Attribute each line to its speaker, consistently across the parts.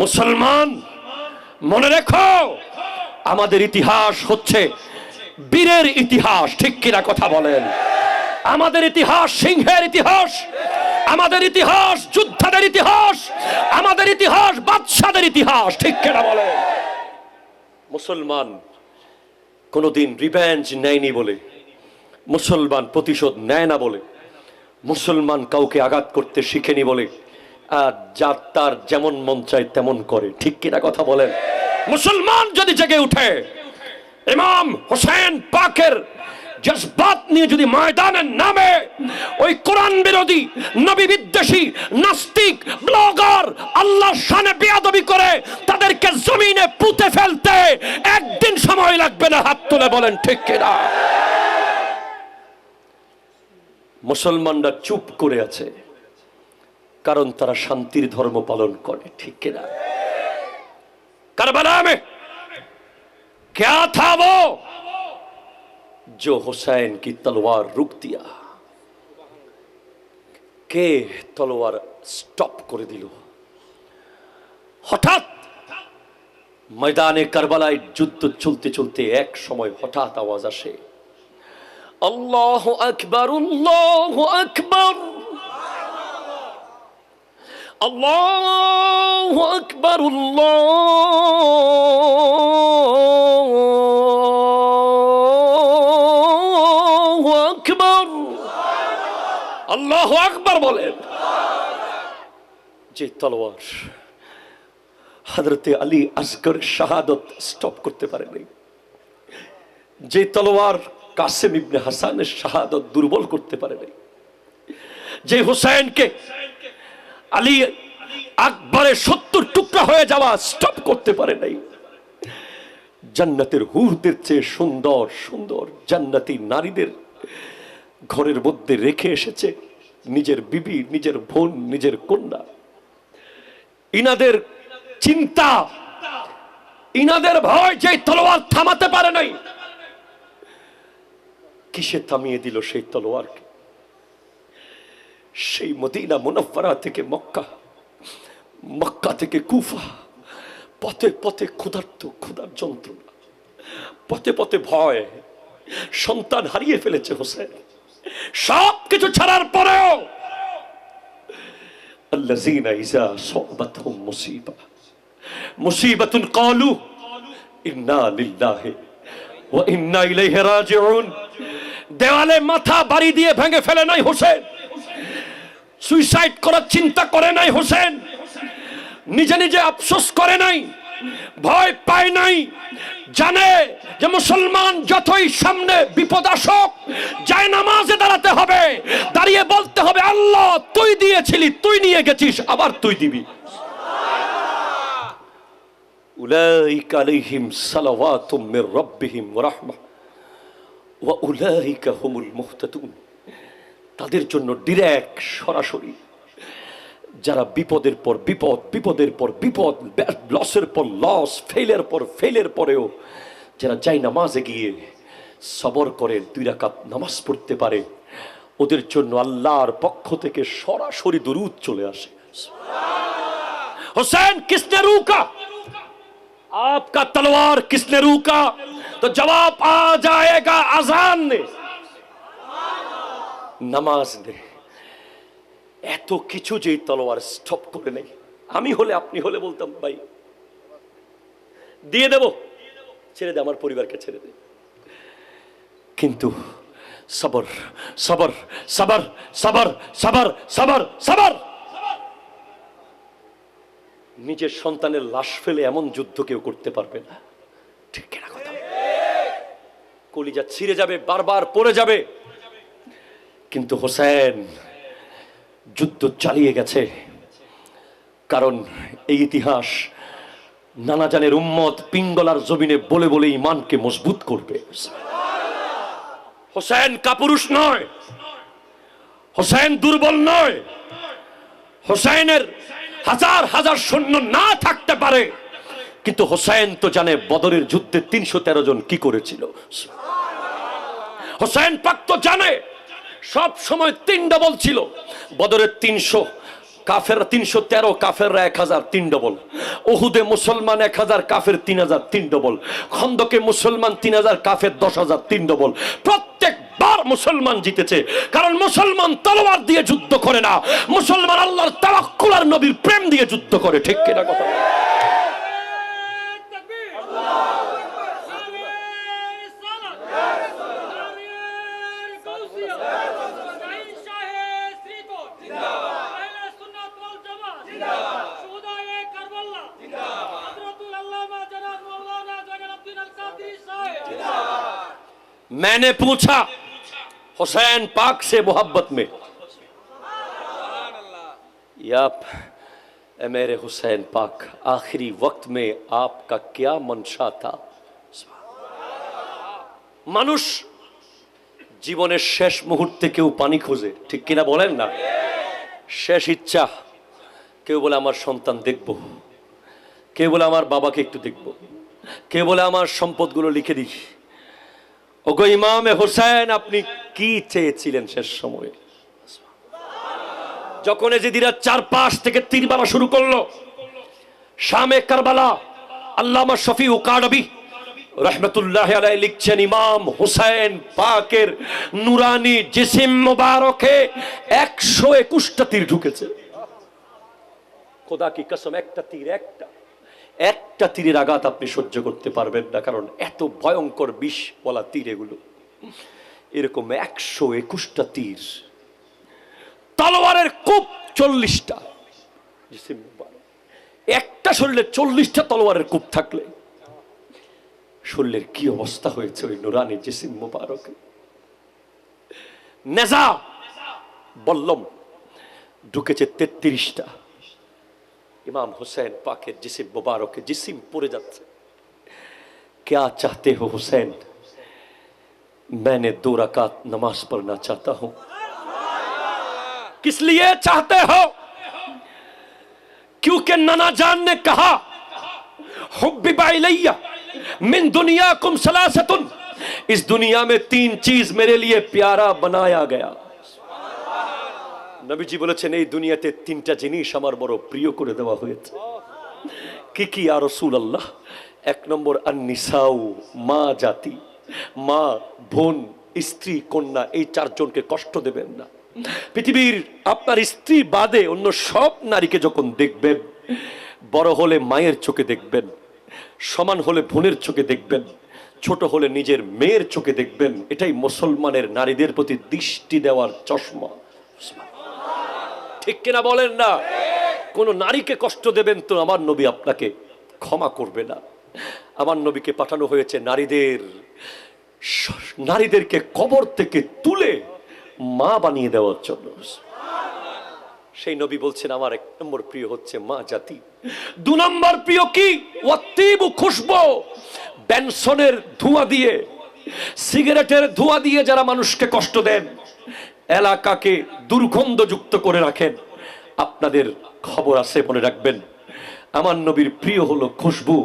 Speaker 1: মুসলমান, মনে রেখো, আমাদের ইতিহাস হচ্ছে বীরের ইতিহাস, ঠিক কিনা কথা বলেন? আমাদের ইতিহাস সিংহের ইতিহাস, আমাদের ইতিহাস যোদ্ধাদের ইতিহাস, আমাদের ইতিহাস বাদশাদের ইতিহাস, ঠিক কিনা বলেন? মুসলমান কোনোদিন রিভেঞ্জ নেয়নি বলে, মুসলমান প্রতিশোধ নেয় না বলে, মুসলমান কাউকে আঘাত করতে শিখেনি বলে যার তার যেমন মন চায় তেমন করে। ঠিক কিনা কথা বলেন? মুসলমান যদি জেগে উঠে, ইমাম হোসেন পাকের যদি ময়দানের নামে ওই কোরআন বিরোধী, নবী বিদ্বেষী, নাস্তিক, ব্লগার আল্লাহর শানে করে তাদেরকে জমিনে পুঁতে ফেলতে একদিন সময় লাগবে না, হাত তুলে বলেন, ঠিক কিনা? মুসলমানরা চুপ করে আছে। কারণ তারা শান্তির ধর্ম পালন করে ঠিক কিনা কারবালা में क्या था वो जो हुसैन की तलवार रुक दिया কে তলোয়ার স্টপ করে দিল হঠাৎ ময়দানে কারবালায় যুদ্ধ চলতে চলতে এক সময় হঠাৎ আওয়াজ আসে আল্লাহ আকবর আল্লাহ আকবর আল্লাহ আকবর আকবর আল্লাহ আকবর বলেন। যে তলোয়ার হজরতে আলী আসগর শাহাদত স্টপ করতে পারেনি। যে তলোয়ার কাসেম ইবনে হাসানের শাহাদত দুর্বল করতে পারে নাই যে হুসাইনকে আলী আকবরের সত্তর টুকরা হয়ে যাওয়া স্টপ করতে পারে নাই। জান্নাতের হুরদের চেয়ে সুন্দর সুন্দর জান্নাতি নারীদের ঘরের মধ্যে রেখে এসেছে নিজের বিবি, নিজের বোন, নিজের কন্যা। ইনাদের চিন্তা, ইনাদের ভয় যে তলোয়ার থামাতে পারে নাই। কিসে থামিয়ে দিল সেই তলোয়ারকে? সেই মদিনা মুনফারা থেকে মক্কা মক্কা থেকে কুফা পথে পথে ক্ষুধার্ত ক্ষুধার যন্ত্রণা পথে পথে ভয় সন্তান হারিয়ে ফেলেছে হোসেন সব কিছু ছাড়ার পরেও الذين إذا صعبتهم مصيبة مصيبة قالوا إنا لله وإنا إليه راجعون দেওয়ালে মাথা বাড়ি দিয়ে ভেঙে ফেলে নাই হোসেন সুইসাইড করার চিন্তা করে নাই হোসেন। নিজে নিজে আফসোস করে নাই, ভয় পায় নাই, জানে যে মুসলমান যতই সামনে বিপদ আসুক, যায় নামাজে দাঁড়াতে হবে, দাঁড়িয়ে বলতে হবে, আল্লাহ, তুই দিয়েছিলি, তুই নিয়ে গেছিস, আবার তুই দিবি। উলাইকা আলাইহিম সালাওয়াতুম মির রাব্বিহিম ওয়া রাহমাহ, ওয়া উলাইকা হুমুল মুহতাদুন। তাদের জন্য ডিরেক্ট সরাসরি যারা বিপদের পর বিপদ বিপদের পর বিপদ লসের পর লস ফেলের পর ফেলের পরেও যারা যাই নামাজে গিয়ে সবর করে দুই রাকাত নামাজ পড়তে পারে ওদের জন্য আল্লাহর পক্ষ থেকে সরাসরি দরুদ চলে আসে हुसैन किसने रोका आपका तलवार किसने रोका तो जवाब आ जाएगा अजान ने নামাজ নে এত কিছু যেই তলোয়ার স্টপ করে নেই। আমি হলে আপনি হলে বলতাম, ভাই, দিয়ে দেব। ছেড়ে দে, আমার পরিবারকে ছেড়ে দে। কিন্তু সবর সবর সবর সবর সবর সবর সবর! নিজের সন্তানের লাশ ফেলে এমন যুদ্ধ কেউ করতে পারবে না। ঠিক কিনা কথা। কলিজা ছিঁড়ে যাবে, বারবার পড়ে যাবে। কিন্তু হোসেন যুদ্ধ চালিয়ে গেছে। কারণ এই ইতিহাস নানাজানের উম্মত পিঙ্গলার জমিনে বলে বলে ইমানকে মজবুত করবে। হোসেন কাপুরুষ নয়, হোসেন দুর্বল নয়, হোসেনের হাজার হাজার সৈন্য না থাকতে পারে, কিন্তু হোসেন তো জানে বদরের যুদ্ধে তিনশো তেরো জন কি করেছিল। হোসেন পাক তো জানে। সব সময় তিন ডবল ছিল। বদরের তিনশো, কাফের তিনশো তেরো, কাফেররা এক হাজার, তিন ডবল ওহুদে মুসলমান এক হাজার, কাফের তিন হাজার, তিন ডবল খন্দকে মুসলমান তিন হাজার, কাফের দশ হাজার, তিন ডবল প্রত্যেকবার মুসলমান জিতেছে। কারণ মুসলমান তলোয়ার দিয়ে যুদ্ধ করে না। মুসলমান আল্লাহর তাওয়াক্কুল আর নবীর প্রেম দিয়ে যুদ্ধ করে, ঠিক কিনা কথা? मैंने पूछा, हुसैन पाक से मोहब्बत में। आप मेरे हुसैन पाक, आखिरी वक्त में आपका क्या मंशा था? मनुष्य জীবনের শেষ মুহূর্তে কেউ পানি খোঁজে, ঠিক কিনা বলেন না? শেষ ইচ্ছা, কেউ বলে আমার সন্তান দেখব, কেউ বলে আমার বাবাকে একটু দেখব, কেউ বলে আমার সম্পদগুলো লিখে দিই। ওগো ইমামে হোসেন, আপনি কি চেয়েছিলেন শেষ সময়ে? যখন এজিদিরা চারপাশ থেকে তীর মারা শুরু করল, শামে কারবালা, আল্লামা শফি ও উকাডবি রহমতুল্লাহ আলাই লিখছেন ইমাম হুসাইন পাকের নুরানি জিসিম মোবারকে একশো একুশটা তীর ঢুকেছে। খোদা কি কসম, একটা তীর, একটা। একটা তীরের আঘাত আপনি সহ্য করতে পারবেন না, কারণ এত ভয়ঙ্কর বিষ বলা তীর এগুলো। এরকম একশো একুশটা তীর। তলোয়ারের কূপ চল্লিশটা। একটা শরীরে চল্লিশটা তলোয়ারের কূপ থাকলে শরীরের কি অবস্থা হয়েছে ওই নুরানি জেসিম মুবারকে। নেজা! বল্লম, ঢুকেছে তেত্রিশটা। ইমাম হুসেন পাকের জিসিম মুবারকে জিসিম পড়ে যাচ্ছে। क्या चाहते हो हुसैन मैंने दो रकात नमाज पढ़ना चाहता हूं किस लिए चाहते हो क्योंकि नना जान ने कहा हुब्बी बाइलैया मिन दुनिया कुम सलासतुन इस दुनिया में तीन चीज मेरे लिए प्यारा बनाया गया নবীজি বলেছেন এই দুনিয়াতে তিনটা জিনিস আমার বড় প্রিয় করে দেওয়া হয়েছে কি কি আর রসুল আল্লাহ এক নম্বর আন্নিসাউ মা জাতি মা বোন স্ত্রী কন্যা এই চারজনকে কষ্ট দেবেন না পৃথিবীর আপনার স্ত্রী বাদে অন্য সব নারীকে যখন দেখবেন বড় হলে মায়ের চোখে দেখবেন সমান হলে বোনের চোখে দেখবেন, ছোট হলে নিজের মেয়ের চোখে দেখবেন। এটাই মুসলমানের নারীদের প্রতি দৃষ্টি দেওয়ার চশমা। ঠিক কিনা বলেন না? কোন নারীকে কষ্ট দেবেন তো আমার নবী আপনাকে ক্ষমা করবে না। আমার নবীকে পাঠানো হয়েছে নারীদের, নারীদেরকে কবর থেকে তুলে মা বানিয়ে দেওয়ার জন্য। সেই নবী বলছেন, আমার এক নম্বর প্রিয় হচ্ছে মা জাতি। দু নম্বর প্রিয় কি? ওয়াত্তিবু খুশবো। ব্যানসনের ধোঁয়া দিয়ে, সিগারেটের ধোঁয়া দিয়ে যারা মানুষকে কষ্ট দেন, এলাকাকে দুর্গন্ধযুক্ত করে রাখেন। আপনাদের খবর আছে, মনে রাখবেন। আমার নবীর প্রিয় হলো খুশবু।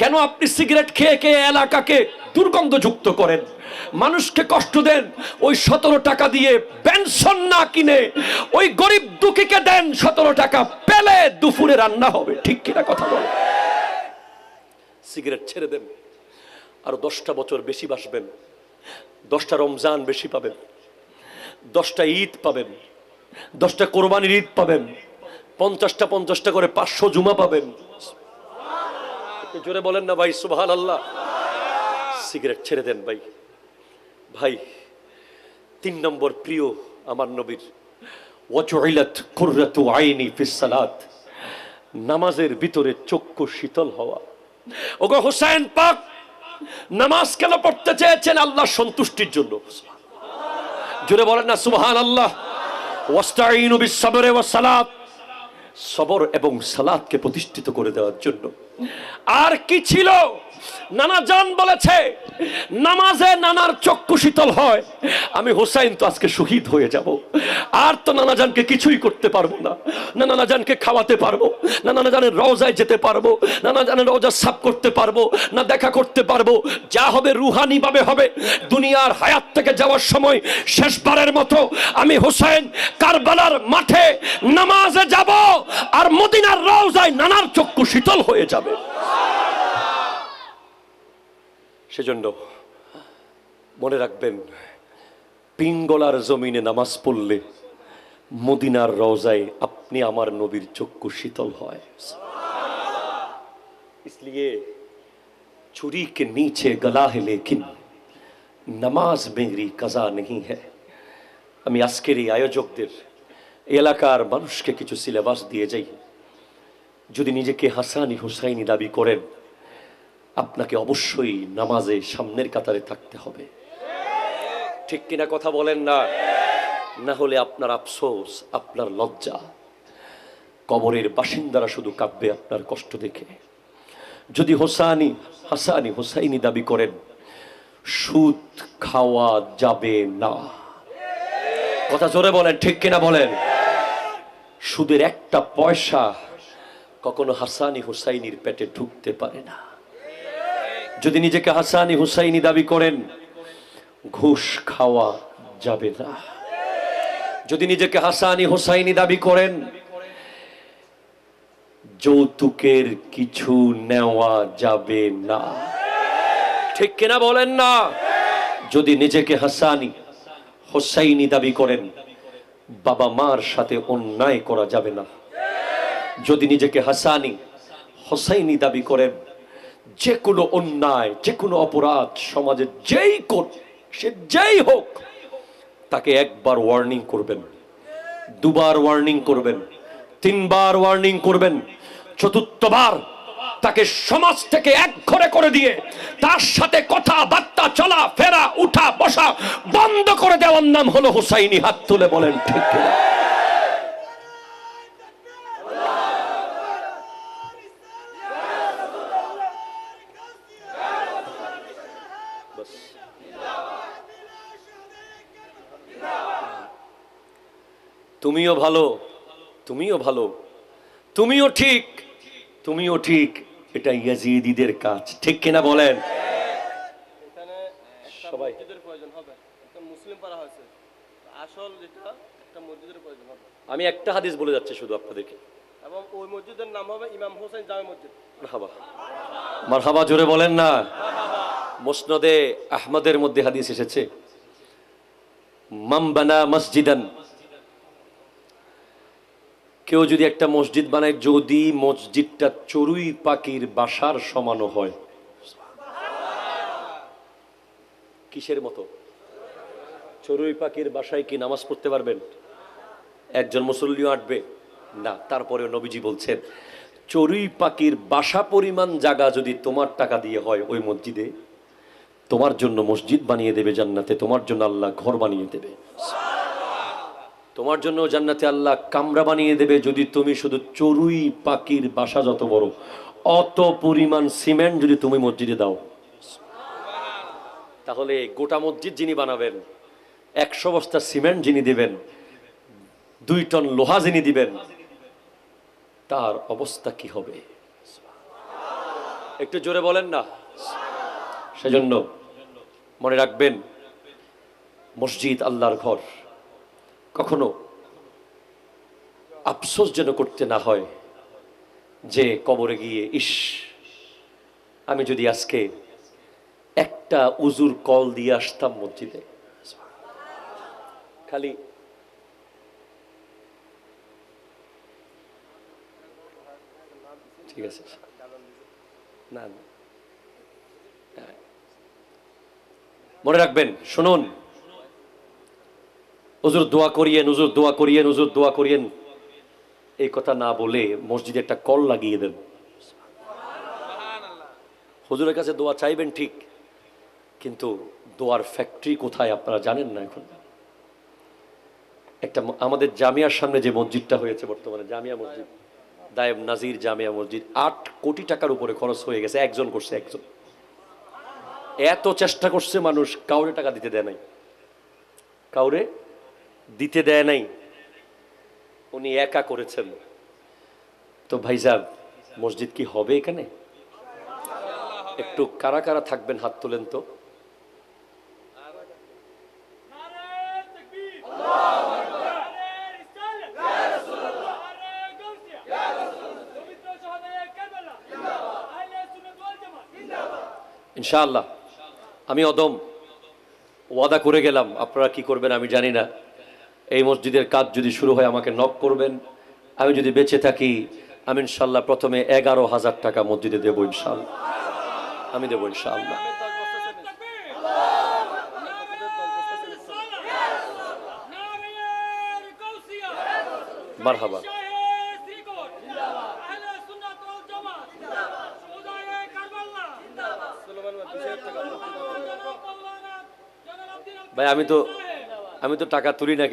Speaker 1: কেন আপনি সিগারেট খেয়ে খেয়ে এলাকাকে দুর্গন্ধযুক্ত করেন? মানুষকে কষ্ট দেন, ওই সতেরো টাকা দিয়ে পেনশন না কিনে ওই গরিব দুঃখীকে দেন, সতেরো টাকা পেলে দুপুরে রান্না হবে। ঠিক কিনা কথা বলে। সিগারেট ছেড়ে দেন, আরও দশটা বছর বেশি বাসবেন দশটা রমজান বেশি পাবেন, দশটা ঈদ পাবেন, দশটা কোরবানির ঈদ পাবেন, পঞ্চাশটা পঞ্চাশটা করে পাঁচশো জুমা পাবেন। জোরে বলেন না ভাই সুবহান আল্লাহ সিগারেট ছেড়ে দেন ভাই। ভাই, তিন নম্বর প্রিয় আমার নবীর। নামাজের ভিতরে চক্ষু শীতল হওয়া। ওগো হোসেন পাক, নামাজ কেন পড়তে চেয়েছেন আল্লাহ সন্তুষ্টির জন্য? জুড়ে বলেন না সুবহান আল্লাহ ওয়াস্তাইনু বিসসাবরে ওয়াস সালাত। সবর এবং সালাদকে প্রতিষ্ঠিত করে দেওয়ার জন্য। আর কি ছিল? নানা জান বলেছে, নামাজে নানার চক্ষু শীতল হয়। আমি হোসাইন তো আজকে শহীদ হয়ে যাব। আর তো নানা জানকে কিছুই করতে পারব না। নানা জানকে খাওয়াতে পারব। না নানা জানের রওজায় যেতে পারব। না না জানের রওজা সাফ করতে পারব, না দেখা করতে পারব। যা হবে রুহানি ভাবে হবে। দুনিয়ার হায়াত থেকে যাওয়ার সময় শেষবারের মতো আমি হোসেন কারবালার মাঠে নামাজে যাব, আর মদিনার রওজায় নানার চক্ষু শীতল হয়ে যাবে। সেজন্য মনে রাখবেন পিঙ্গলার জমিনে নামাজ পড়লে মদিনার রওজায় আপনি আমার নবীর চক্ষু শীতল হয় इसलिए छुरी के नीचे गला है लेकिन নামাজ মেরি কাজা নেই হ্যাঁ আমি আজকের এই আয়োজকদের এই এলাকার মানুষকে কিছু সিলেবাস দিয়ে যাই যদি নিজেকে হাসানি হুসাইনি দাবি করেন আপনাকে অবশ্যই নামাজে সামনের কাতারে থাকতে হবে। ঠিক কিনা কথা বলেন না? না হলে আপনার আফসোস, আপনার লজ্জা। কবরের বাসিন্দারা শুধু কাঁপবে আপনার কষ্ট দেখে। যদি হোসানি, হাসানি, হোসাইনি দাবি করেন, সুদ খাওয়া যাবে না। কথা জোরে বলেন, ঠিক কিনা বলেন? সুদের একটা পয়সা কখনো হাসানি, হোসাইনির পেটে ঢুকতে পারে না। যদি নিজেকে হাসানি হুসাইনি দাবি করেন, ঘুষ খাওয়া যাবে না। যদি নিজেকে হাসানি হুসাইনি দাবি করেন, যৌতুকের কিছু নেওয়া যাবে না। ঠিক কিনা বলেন না? যদি নিজেকে হাসানি হোসাইনি দাবি করেন, বাবা মার সাথে অন্যায় করা যাবে না। যদি নিজেকে হাসানি হোসাইনি দাবি করেন যে কোনো অন্যায়, যে কোনো অপরাধ সমাজে যেই কোন সে যেই হোক, তাকে একবার ওয়ার্নিং করবেন, দুবার ওয়ার্নিং করবেন, তিনবার ওয়ার্নিং করবেন, চতুর্থবার তাকে সমাজ থেকে এক ঘরে করে দিয়ে তার সাথে কথাবার্তা চলা, ফেরা, উঠা, বসা বন্ধ করে দেওয়ার নাম হলো হুসাইনি, হাত তুলে বলেন ঠিক কিনা? তুমিও ভালো তুমিও ভালো। তুমিও ঠিক তুমিও ঠিক এটা ইয়াজিদিদের কাজ। ঠিক কিনা বলেন? সবাই।
Speaker 2: প্রয়োজন হবে মুসলিম পাড়া হয়েছে। আসল যেটা একটা মসজিদের প্রয়োজন হবে।
Speaker 1: আমি একটা হাদিস বলে যাচ্ছি শুধু আপনাদেরকে।
Speaker 2: এবং ওই মসজিদের নাম হবে ইমাম হোসেন জামে মসজিদ।
Speaker 1: মারহাবা। মারহাবা জোরে বলেন না। মুসনদে আহমদের মধ্যে হাদিস এসেছে। মামবানা মসজিদান কেউ যদি একটা মসজিদ বানায়, যদি মসজিদটা চড়ুই পাখির বাসার সমানো হয়। কিসের মতো? চড়ুই পাখির বাসায় কি নামাজ পড়তে পারবেন? একজন মুসল্লিও আঁটবে। না তারপরে নবীজি বলছেন, চড়ুই পাখির বাসা পরিমাণ জায়গা যদি তোমার টাকা দিয়ে হয় ওই মসজিদে, তোমার জন্য মসজিদ বানিয়ে দেবে জান্নাতে, তোমার জন্য আল্লাহ ঘর বানিয়ে দেবে। তোমার জন্য জান্নাতে আল্লাহ কামরা বানিয়ে দেবে যদি তুমি শুধু চড়ুই পাখির বাসা যত বড়। অত পরিমাণ সিমেন্ট যদি তুমি মসজিদে দাও। তাহলে গোটা মসজিদ যিনি বানাবেন, একশো বস্তা সিমেন্ট যিনি দিবেন, দুই টন লোহা যিনি দিবেন, তার অবস্থা কি হবে? একটু জোরে বলেন না। সেজন্য মনে রাখবেন, মসজিদ আল্লাহর ঘর। কখনো আফসোস যেন করতে না হয় যে কবরে গিয়ে, ইস, আমি যদি আজকে একটা উজুর কল দিয়ে আসতাম মসজিদে। খালি ঠিক আছে। না না। মনে রাখবেন, শুনুন। হুজুর দোয়া করিয়েন, হুজুর দোয়া করিয়েন, হুজুর দোয়া করিয়েন। এই কথা না বলে মসজিদে একটা কল লাগিয়ে দেন। হুজুরের কাছে দোয়া চাইবেন ঠিক, কিন্তু দোয়ার ফ্যাক্টরি কোথায় আপনারা জানেন না এখন? একটা আমাদের জামিয়ার সামনে যে মসজিদটা হয়েছে বর্তমানে, জামিয়া মসজিদ, দায়েব নাজির জামিয়া মসজিদ, আট কোটি টাকার উপরে খরচ হয়ে গেছে, একজন করছে একজন। এত চেষ্টা করছে মানুষ, কাউরে টাকা দিতে দেয় নাই। কাউরে দিতে দেয় নাই, উনি একা করেছেন। তো ভাই সাহেব, মসজিদ কি হবে এখানে? একটু কারা কারা থাকবেন, হাত তোলেন তো। ইনশাআল্লাহ, আমি অদম। ওয়াদা করে গেলাম, আপনারা কি করবেন আমি জানি না। এই মসজিদের কাজ যদি শুরু হয়, আমাকে নক করবেন। আমি যদি বেঁচে থাকি, আমি ইনশাল্লাহ প্রথমে এগারো হাজার টাকা মসজিদে দেবো ইনশাল্লাহ। আমি দেবো
Speaker 3: আব্দুল
Speaker 1: ভাই, আমি তো আমি তো টাকা তুলি না